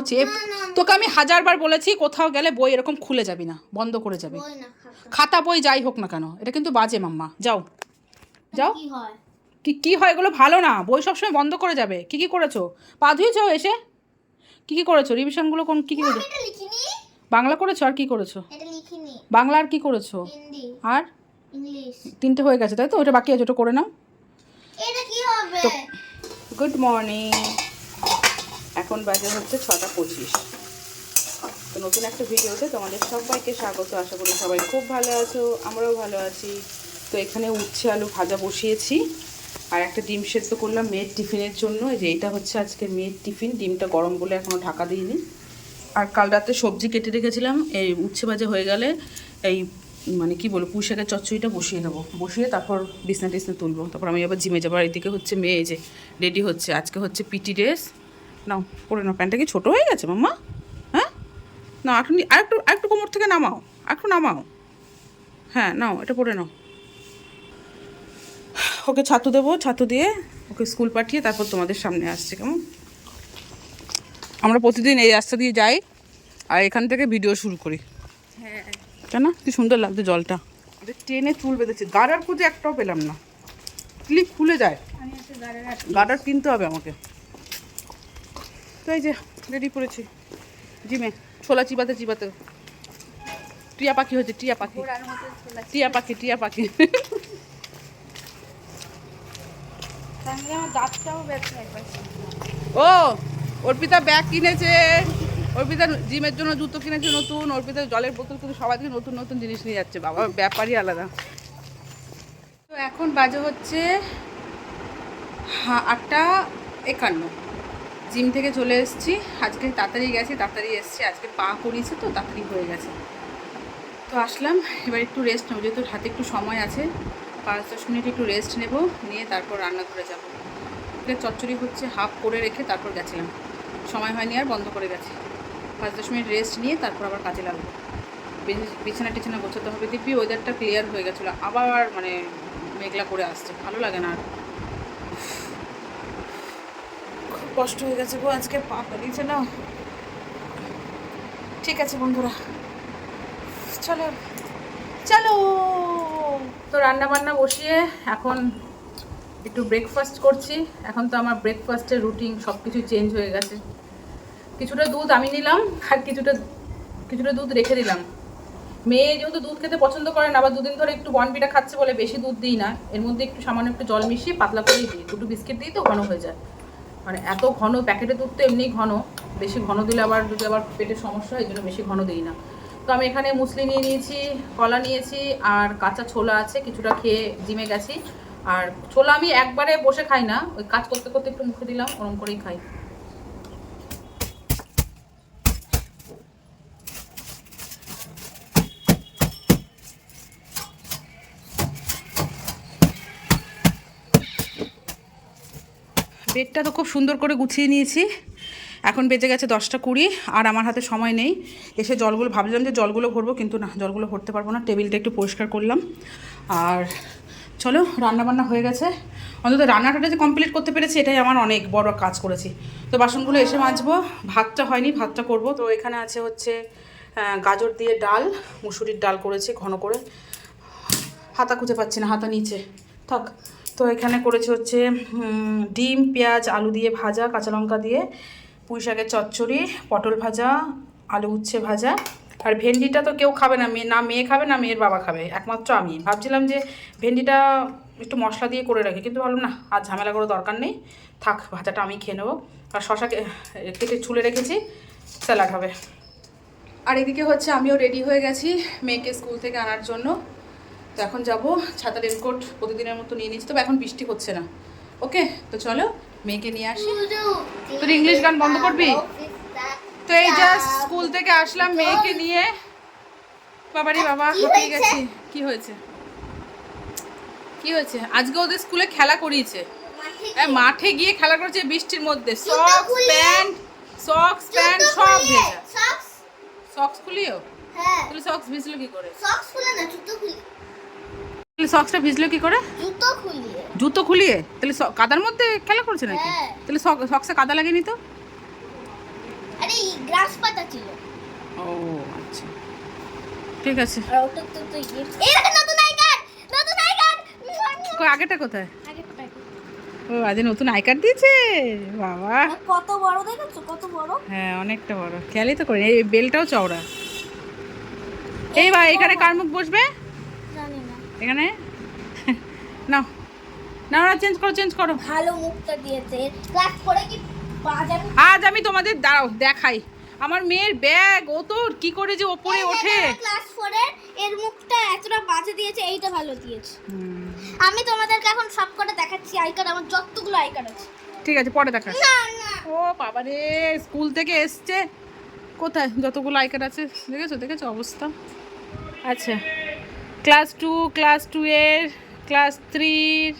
হচ্ছে। তোকে আমি হাজারবার বলেছি কোথাও গেলে বই এরকম খুলে যাবি না বন্ধ করে যাবি। খাতা। বই যাই হোক না কেন এটা কিন্তু বাজে মাম্মা। যাও। যাও। কি হয়? কি হয় এগুলো ভালো না বই সবসময় বন্ধ করে যাবে। কি কি করেছ? পা ধুয়েছো এসে? কি কি করেছ? রিভিশনগুলো কোন কি কি করেছ? বাংলা করেছ আর কি করেছ? বাংলা আর কি করেছ? আর? তিনটে হয়ে গেছে তাই তো? ওটা বাকি আছে ওটা করে নাও। Good morning. এখন বাজে হচ্ছে ছটা পঁচিশ। তো নতুন একটা ভিডিওতে তোমাদের সবাইকে স্বাগত। আশা করি সবাই খুব ভালো আছো, আমরাও ভালো আছি। তো এখানে উচ্ছে আলু ভাজা বসিয়েছি। আর একটা ডিম সেদ্ধ করলাম মেয়ের টিফিনের জন্য। যে এটা হচ্ছে আজকে মেয়ের টিফিন। ডিমটা গরম বলে এখনও ঢাকা দিইনি। আর কাল রাতে সবজি কেটে রেখেছিলাম। এই উচ্ছে ভাজা হয়ে গেলে এই মানে কি বলব, পুঁই চচ্চড়িটা বসিয়ে দেবো বসিয়ে তারপর বিছনা টিছনা তুলবো। তারপর আমি আবার জিমে যাব। আর এদিকে হচ্ছে মেয়ে যে রেডি হচ্ছে। আজকে হচ্ছে পিটি ড্রেস। নাও পরে নাও। প্যান্টটা কি ছোটো হয়ে গেছে মাম্মা? হ্যাঁ? না একটু নি- আরেকটু আরেকটু কোমর থেকে নামাও। আরেকটু নামাও। হ্যাঁ নাও এটা পরে নাও। ওকে ছাতু দেবো ছাতু দিয়ে ওকে স্কুল পাঠিয়ে তারপর তোমাদের সামনে আসছে কেমন? আমরা প্রতিদিন এই রাস্তা দিয়ে যাই আর এখান থেকে ভিডিও শুরু করি। হ্যাঁ। কেন কি সুন্দর লাগছে জলটা। এটা টেনে চুল বেঁধেছে। গাডার খুঁজে একটাও পেলাম না। ক্লিপ খুলে যায়। একটা গাডার কিনতে হবে আমাকে। তো এই যে রেডি করেছি জিমে ছোলা চিবাতে চিবাতে। টিয়া পাখি হচ্ছে টিয়া পাখি। টিয়া পাখি টিয়া পাখি। ও অর্পিতা ব্যাগ কিনেছে। অর্পিতা জিমের জন্য জুতো কিনেছে নতুন। অর্পিতা জলের বোতল কিন্তু সবাই থেকে নতুন নতুন জিনিস নিয়ে যাচ্ছে। বাবা ব্যাপারই আলাদা। তো এখন বাজে হচ্ছে হা- আটটা একান্ন। জিম থেকে চলে এসেছি। আজকে তাড়াতাড়ি গেছি, তাড়াতাড়ি এসেছি। আজকে পা করিয়েছে তো, তাড়াতাড়ি হয়ে গেছে। তো আসলাম, এবার একটু রেস্ট নেব, যেহেতু হাতে একটু সময় আছে, পাঁচ দশ মিনিট একটু রেস্ট নেব, নিয়ে তারপর রান্না করে যাব। চচ্চড়ি হচ্ছে হাফ করে রেখে তারপর গেছিলাম। সময় হয়নি আর, বন্ধ করে গেছি। পাঁচ দশ মিনিট রেস্ট নিয়ে তারপর আবার কাজে লাগবো। বিছানা টিছানা গোছাতে হবে। দিব্যি ওয়েদারটা ক্লিয়ার হয়ে গেছিল। আবার মানে মেঘলা করে আসছে। ভালো লাগে না আর খুব কষ্ট হয়ে গেছে গো, আজকে পা পেরিয়েছে না। ঠিক আছে বন্ধুরা। চলো চলো। তো রান্না বান্না বসিয়ে এখন একটু ব্রেকফাস্ট করছি। এখন তো আমার ব্রেকফাস্টের রুটিন সব কিছু চেঞ্জ হয়ে গেছে। কিছুটা দুধ আমি নিলাম আর কিছুটা কিছুটা দুধ রেখে দিলাম। মেয়ে যেহেতু দুধ খেতে পছন্দ করে না, আবার দুদিন ধরে একটু বনবিটা খাচ্ছে বলে বেশি দুধ দিই না, এর মধ্যে একটু সামান্য একটু জল মিশিয়ে পাতলা করেই দিই। দুটো বিস্কিট দিই তো ঘন হয়ে যায়। মানে এত ঘন প্যাকেটে দুধ তো এমনি ঘন, বেশি ঘন দিলে আবার যদি আবার পেটের সমস্যা হয় জন্য বেশি ঘন দিই না। তো আমি এখানে মুসলি নিয়ে নিয়েছি, কলা নিয়েছি, আর কাঁচা ছোলা আছে, কিছুটা খেয়ে জিমে গেছি। আর ছোলা আমি একবারে বসে খাই না, ওই কাজ করতে করতে একটু মুখে দিলাম, ওরম করেই খাই। বেডটা তো খুব সুন্দর করে গুছিয়ে নিয়েছি। এখন বেজে গেছে দশটা কুড়ি, আর আমার হাতে সময় নেই। এসে জলগুলো ভাবলাম যে জলগুলো ভরবো, কিন্তু না, জলগুলো ভরতে পারব না। টেবিলটা একটু পরিষ্কার করলাম। আর চলো রান্না বান্না হয়ে গেছে। অন্তত রান্নাটা যে কমপ্লিট করতে পেরেছি, এটাই আমার অনেক বড় কাজ করেছি। তো বাসনগুলো এসে মাজবো। ভাতটা হয়নি, ভাতটা করব। তো এখানে আছে হচ্ছে গাজর দিয়ে ডাল, মুসুরির ডাল করেছি ঘন করে। হাতা খুঁজে পাচ্ছি না, হাতা নিচে। থাক। তো এখানে করেছে হচ্ছে ডিম, পেঁয়াজ, আলু দিয়ে ভাজা, কাঁচা লঙ্কা দিয়ে, পুঁই শাকের চচ্চড়ি, পটল ভাজা, আলু উচ্ছে ভাজা। আর ভেন্ডিটা তো কেউ খাবে না, মেয়ে না মেয়ে খাবে, না মেয়ের বাবা খাবে, একমাত্র আমি। ভাবছিলাম যে ভেন্ডিটা একটু মশলা দিয়ে করে রাখি, কিন্তু ভাবলাম না, আর ঝামেলা করার দরকার নেই। থাক, ভাজাটা আমি খেয়ে নেব। আর শশা কে- কেটে ছুলে রেখেছি, স্যালাড হবে। আর এদিকে হচ্ছে আমিও রেডি হয়ে গেছি মেয়েকে স্কুল থেকে আনার জন্য। তো এখন যাব ছাতা রেনকোট প্রতিদিনের মতো নিয়ে নিচ্ছি তবে এখন বৃষ্টি হচ্ছে না। ওকে? তো চলো মেয়েকে নিয়ে আসি। তোর ইংলিশ গান বন্ধ করবি? তো এই জাস্ট স্কুল থেকে আসলাম মেয়েকে নিয়ে। বাবারি বাবা হাঁপিয়ে? গেছি। কি হয়েছে? কি হয়েছে? আজকে ওদের স্কুলে খেলা করিয়েছে। মাঠে গিয়ে খেলা করেছে বৃষ্টির মধ্যে। সক্স প্যান্ট সক্স প্যান্ট সব ভেজা। সক্স খুলিও? হ্যাঁ। তাহলে সক্স ভিজলো কি করে? সক্স খুলে না জুতো খুলি। সক্সটা ভিজলো কি করে? জুতো খুলিয়ে। জুতো খুলিয়ে? তাহলে কাদার মধ্যে খেলা করছে নাকি? হ্যাঁ। তাহলে সক- সক্সে কাদা লাগেনি তো? আরে গ্রাস পাতা ছিল। ও আচ্ছা। ঠিক আছে। আগেটা কোথায়? ও আজ নতুন আই কার্ড দিয়েছে? বাবা। কত বড় দেখেছ? কত বড়? হ্যাঁ অনেকটা বড়। খেয়ালই তো করি এই বেলটাও চওড়া। এই বা এখানে কার মুখ বসবে? এখানে? নাও। না না চেঞ্জ করো চেঞ্জ করো। ভালো মুখটা দিয়েছে। ক্লাস করে কি আজ আমি তোমাদের দাঁড়াও দেখাই। আমার মেয়ের ব্যাগ ও তো কি করে যে ওপরে ওঠে। ক্লাস ফোরের এর মুখটা এতটা বাজে দিয়েছে এইটা ভালো দিয়েছে। আমি তোমাদেরকে এখন সব কটা দেখাচ্ছি আই কার্ড আমার যতগুলো আই কার্ড আছে। ঠিক আছে পরে দেখা না না। ও বাবা রে স্কুল থেকে এসছে। কোথায়? যতগুলো আই কার্ড আছে দেখেছ? দেখেছ অবস্থা? আচ্ছা। ক্লাস টু ক্লাস টু এর ক্লাস থ্রির,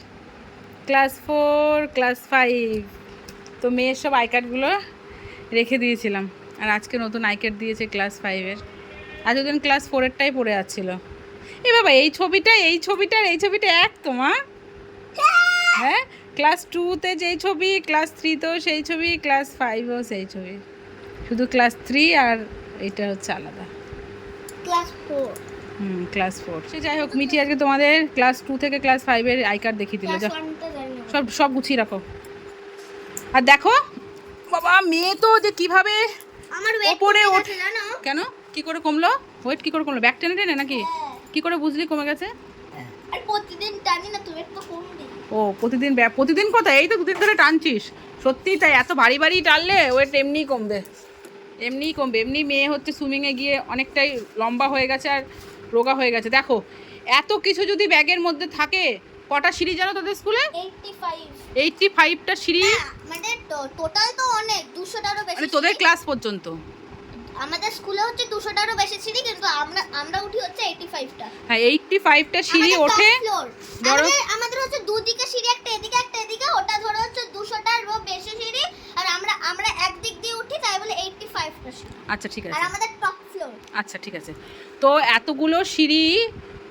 ক্লাস ফোর, ক্লাস ফাইভ। তো মেয়ের সব আই কার্ডগুলো রেখে দিয়েছিলাম। আর আজকে নতুন আই কার্ড দিয়েছে ক্লাস ফাইভের। আজ ওদিন ক্লাস ফোরেরটাই পড়ে যাচ্ছিল এ বাবা, এই ছবিটা এই ছবিটা এই ছবিটা এক তোমার হ্যাঁ ক্লাস টুতে যেই ছবি, ক্লাস থ্রিতেও সেই ছবি, ক্লাস ফাইভেও সেই ছবি। শুধু ক্লাস থ্রি আর এটা হচ্ছে আলাদা। Class four. হুম ক্লাস ফোর সে যাই হোক মিঠি আজকে তোমাদের ক্লাস টু থেকে ক্লাস ফাইভের আই কার্ড দেখিয়ে দিল সব সব গুছিয়ে রাখো। আর দেখো বাবা মেয়ে তো যে কীভাবে ওপরে ওঠ- কেন? কি করে কমলো? ওয়েট কি করে কমলো? ব্যাক টেনে টেনে নাকি? হ্যাঁ। কি করে বুঝলি কমে গেছে? প্রতিদিন টানি না তুমি একটু কমবে। ও প্রতিদিন প্রতিদিন কোথায় এই তো দুদিন ধরে টানছিস। সত্যিই তাই এত বাড়ি বাড়ি টানলে ওয়েট এমনিই কমবে। এমনিই কমবে। এমনি মেয়ে হচ্ছে সুইমিংয়ে গিয়ে অনেকটাই লম্বা হয়ে গেছে আর রোগা হয়ে গেছে। দেখো এত কিছু যদি ব্যাগের মধ্যে থাকে কটা সিঁড়ি জানো তোদের স্কুলে? 85 এইটটি ফাইভটা সিঁড়ি। মানে টোটাল তো অনেক দুশোটারও বেশি মানে তোদের ক্লাস পর্যন্ত? আমাদের স্কুলে হচ্ছে দুশোটারও বেশি সিঁড়ি কিন্তু আমরা আমরা উঠি হচ্ছে এইটি ফাইভটা। হ্যাঁ এইটটি ফাইভটা সিঁড়ি ওঠে। ধরো- আমাদের আমাদের হচ্ছে দুদিকে সিঁড়ি একটা এদিকে একটা এদিকে ওটা ধরো হচ্ছে দুশোটারও বেশি সিঁড়ি। আর আমরা আমরা একদিক দিয়ে উঠি তাই বলে এইটটি ফাইভটা সিঁড়ি। আচ্ছা ঠিক আছে। আর আমাদের টপ ফ্লোর আচ্ছা ঠিক আছে। তো এতগুলো সিঁড়ি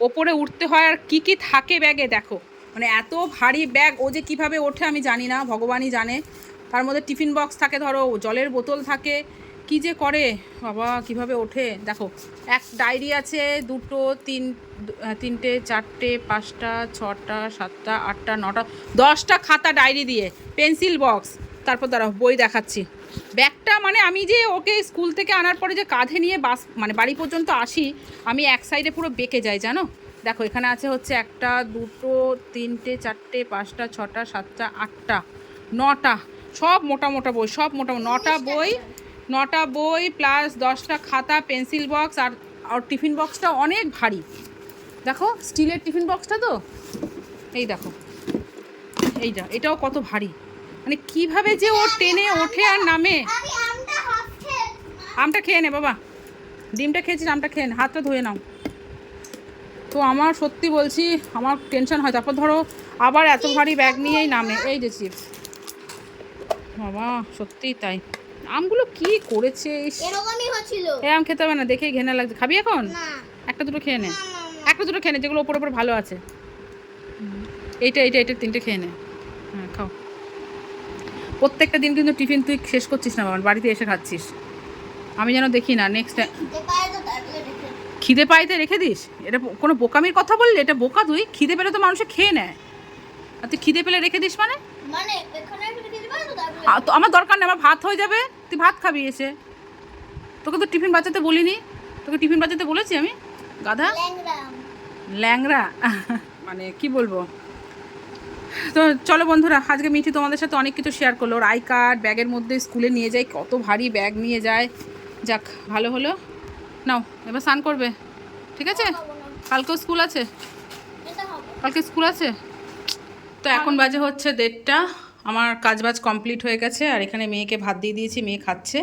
ওপরে উঠতে হয় আর কী কী থাকে ব্যাগে, দেখো। মানে এত ভারী ব্যাগ, ও যে কীভাবে ওঠে আমি জানি না, ভগবানই জানে। তার মধ্যে টিফিন বক্স থাকে, ধরো জলের বোতল থাকে। কি যে করে? বাবা, কীভাবে ওঠে? দেখো, এক ডায়েরি আছে, দুটো, তিন তিনটে, চারটে, পাঁচটা, ছটা, সাতটা, আটটা, নটা, দশটা খাতা ডায়েরি দিয়ে, পেন্সিল বক্স। তারপর দাঁড়াও বই দেখাচ্ছি। ব্যাগটা মানে আমি যে ওকে স্কুল থেকে আনার পরে যে কাঁধে নিয়ে বাস মানে বাড়ি পর্যন্ত আসি আমি এক সাইডে পুরো বেঁকে যাই জানো? দেখো এখানে আছে হচ্ছে একটা দুটো তিনটে চারটে পাঁচটা ছটা সাতটা আটটা নটা সব মোটা মোটা বই সব মোটা নটা বই নটা বই প্লাস দশটা খাতা পেন্সিল বক্স আর আর টিফিন বক্সটা অনেক ভারী। দেখো স্টিলের টিফিন বক্সটা তো? এই দেখো এইটা এটাও কত ভারী। মানে কীভাবে যে ও টেনে ওঠে আর নামে? আমটা খেয়ে নে বাবা। ডিমটা খেয়েছিস আমটা খেয়ে নে। হাতটা ধুয়ে নাও। তো আমার সত্যি বলছি আমার টেনশন হয়। তারপর ধরো আবার এত ভারী ব্যাগ নিয়েই নামে। এই যে চিপস বাবা সত্যিই তাই। আমগুলো কি করেছে? আম খেতে হবে না দেখেই ঘেনা লাগছে। খাবি এখন? একটা দুটো খেয়ে নে। একটা দুটো খেয়ে নে যেগুলো ওপর ওপর ভালো আছে। এইটা এইটা এইটা তিনটে খেয়ে নে। প্রত্যেকটা দিন কিন্তু টিফিন তুই শেষ করছিস না বাবা। বাড়িতে এসে খাচ্ছিস। আমি যেন দেখি না নেক্সট খিদে পাইতে রেখে দিস? এটা কোনো বোকামির কথা বললি? এটা বোকা তুই? খিদে পেলে তো মানুষে খেয়ে নেয়। আর তুই খিদে পেলে রেখে দিস মানে? মানে তো আমার দরকার নেই আমার ভাত হয়ে যাবে। তুই ভাত খাবি এসে। তোকে তো টিফিন বাঁচাতে বলিনি। তোকে টিফিন বাঁচাতে বলেছি আমি। গাধা? ল্যাংরা মানে কি বলব? তো চলো বন্ধুরা আজকে মিঠি তোমাদের সাথে অনেক কিছু শেয়ার করল। ওর আই কার্ড ব্যাগের মধ্যে স্কুলে নিয়ে যায় কত ভারী ব্যাগ নিয়ে যায়। যাক ভালো হলো। নাও এবার স্নান করবে। ঠিক আছে? কালকেও স্কুল আছে? কালকে স্কুল আছে? তো এখন বাজে হচ্ছে দেড়টা। আমার কাজবাজ কমপ্লিট হয়ে গেছে আর এখানে মেয়েকে ভাত দিয়ে দিয়েছি মেয়ে খাচ্ছে।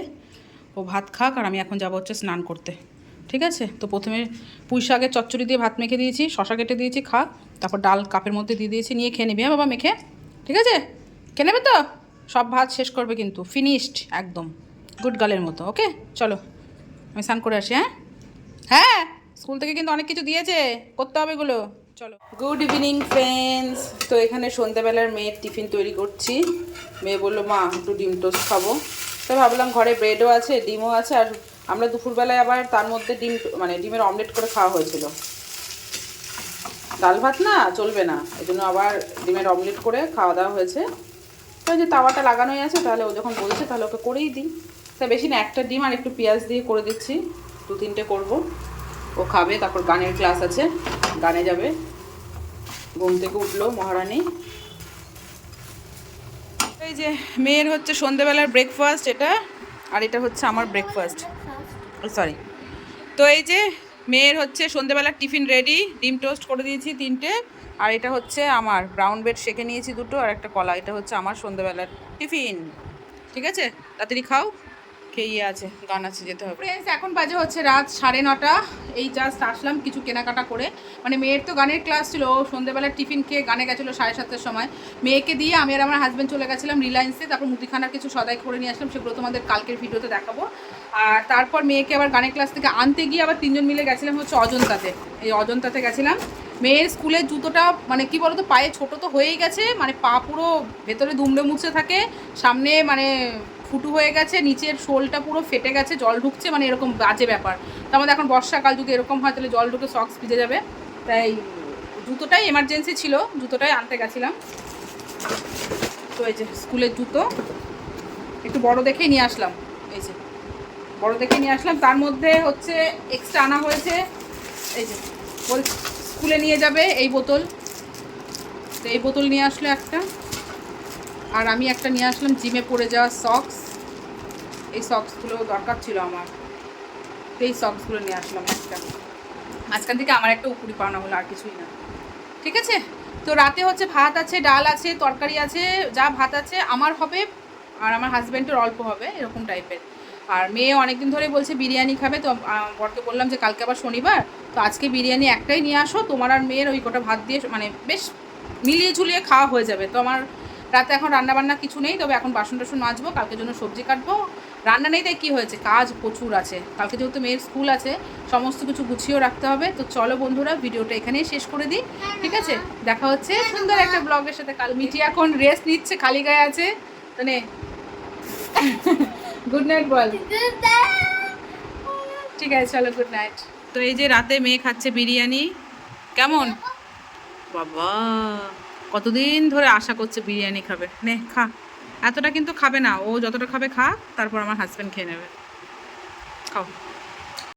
ও ভাত খাক আর আমি এখন যাব হচ্ছে স্নান করতে। ঠিক আছে? তো প্রথমে পুঁই শাকের চচ্চড়ি দিয়ে ভাত মেখে দিয়েছি শশা কেটে দিয়েছি খাক। তারপর ডাল কাপের মধ্যে দিয়ে দিয়েছি, নিয়ে খেয়ে নিবি হ্যাঁ বাবা, মেখে। ঠিক আছে? খেয়ে নেবে তো? সব ভাত শেষ করবে কিন্তু ফিনিশড একদম গুড গার্লের মতো ওকে চলো, আমি স্নান করে আসি হ্যাঁ? হ্যাঁ স্কুল থেকে কিন্তু অনেক কিছু দিয়েছে, করতে হবে এগুলো, চলো। গুড ইভিনিং ফ্রেন্ডস তো এখানে সন্ধ্যাবেলার মেয়ের টিফিন তৈরি করছি, মেয়ে বলল, মা, একটু ডিম টোস্ট খাব। তো ভাবলাম ঘরে ব্রেডও আছে, ডিমও আছে, আর আমরা দুপুরবেলায় আবার তার মধ্যে ডিম মানে ডিমের অমলেট করে খাওয়া হয়েছিল। ডাল ভাত না চলবে না এই জন্য আবার ডিমের অমলেট করে খাওয়া দাওয়া হয়েছে। তো যে তাওয়াটা লাগানোই আছে তাহলে ও যখন বলছে তাহলে ওকে করেই দিই। তা বেশি না একটা ডিম আর একটু পেঁয়াজ দিয়ে করে দিচ্ছি দু তিনটে করব। ও খাবে তারপর গানের ক্লাস আছে গানে যাবে। ঘুম থেকে উঠল মহারানী। এই যে মেয়ের হচ্ছে সন্ধেবেলার ব্রেকফাস্ট এটা আর এটা হচ্ছে আমার ব্রেকফাস্ট সরি তো এই যে মেয়ের হচ্ছে সন্ধেবেলার টিফিন রেডি ডিম টোস্ট করে দিয়েছি তিনটে, আর এটা হচ্ছে আমার ব্রাউন ব্রেড শেখে নিয়েছি দুটো, আর একটা কলা, এটা হচ্ছে আমার সন্ধেবেলার টিফিন। ঠিক আছে? তাড়াতাড়ি খাও। খেয়ে আছে? গান আছে, যেতে হবে। ফ্রেন্ডস এখন বাজে হচ্ছে রাত সাড়ে নটা। এই জাস্ট আসলাম কিছু কেনাকাটা করে। মানে মেয়ের তো গানের ক্লাস ছিল, ও সন্ধেবেলার টিফিন খেয়ে গানে গেছিল সাড়ে সাতটার সময়। মেয়েকে দিয়ে আমি আর আমার হাজব্যান্ড চলে গেছিলাম রিলায়েন্সে তারপর মুদিখানার কিছু সদাই করে নিয়ে আসলাম, সেগুলো তোমাদের কালকের ভিডিওতে দেখাবো। আর তারপর মেয়েকে আবার গানের ক্লাস থেকে আনতে গিয়ে আবার তিনজন মিলে গেছিলাম হচ্ছে অজন্তাতে। এই অজন্তাতে গেছিলাম। মেয়ের স্কুলের জুতোটা মানে কি বলতো, পায়ে ছোট তো হয়েই গেছে মানে পা পুরো ভেতরে দুমড়ে মুছে থাকে, সামনে মানে ফুটু হয়ে গেছে, নিচের শোলটা পুরো ফেটে গেছে, জল ঢুকছে মানে এরকম বাজে ব্যাপার। তো আমাদের এখন বর্ষাকাল, যদি এরকম হয় তাহলে জল ঢুকে সক্স ভিজে যাবে। তাই জুতোটাই এমার্জেন্সি ছিল, জুতোটাই আনতে গেছিলাম। তো এই যে স্কুলের জুতো, একটু বড় দেখেই নিয়ে আসলাম। এই যে, বড় দেখে নিয়ে আসলাম। তার মধ্যে হচ্ছে এক্সট্রা আনা হয়েছে। এই যে, বল, স্কুলে নিয়ে যাবে এই বোতল। তো এই বোতল নিয়ে আসলো একটা। আর আমি একটা নিয়ে আসলাম, জিমে পরে যাওয়া সক্স এই সক্সগুলো দরকার ছিল আমার। তো এই সক্সগুলো নিয়ে আসলাম একটা। মাঝখান থেকে আমার একটা উপরি পাওনা হলো, আর কিছুই না। ঠিক আছে? তো রাতে হচ্ছে ভাত আছে, ডাল আছে, তরকারি আছে, যা ভাত আছে, আমার হবে আর আমার হাজব্যান্ডের অল্প হবে, এরকম টাইপের আর মেয়ে অনেকদিন ধরে বলছে বিরিয়ানি খাবে, তো বরকে বললাম যে কালকে আবার শনিবার, তো আজকে বিরিয়ানি একটাই নিয়ে আসো, তোমার আর মেয়ের ওই কটা ভাত দিয়ে মানে বেশ মিলিয়ে ঝুলিয়ে খাওয়া হয়ে যাবে। তো আমার রাতে এখন রান্না বান্না কিছু নেই তবে এখন বাসন টাসন মাজবো কালকের জন্য সবজি কাটবো। রান্না নেই তাই কী হয়েছে? কাজ প্রচুর আছে। কালকে যেহেতু মেয়ের স্কুল আছে সমস্ত কিছু গুছিয়েও রাখতে হবে। তো চলো বন্ধুরা ভিডিওটা এখানেই শেষ করে দিই। ঠিক আছে? দেখা হচ্ছে সুন্দর একটা ব্লগের সাথে। কাল মিটি এখন রেস্ট নিচ্ছে খালি গায়ে আছে। তো নে গুড নাইট বল। ঠিক আছে চলো গুড নাইট তো এই যে রাতে মেয়ে খাচ্ছে বিরিয়ানি কেমন? বাবা। কতদিন ধরে আশা করছে বিরিয়ানি খাবে? নে, খা। এতটা কিন্তু খাবে না। ও যতটা খাবে, খা। তারপর আমার হাজব্যান্ড খেয়ে নেবে। খাও।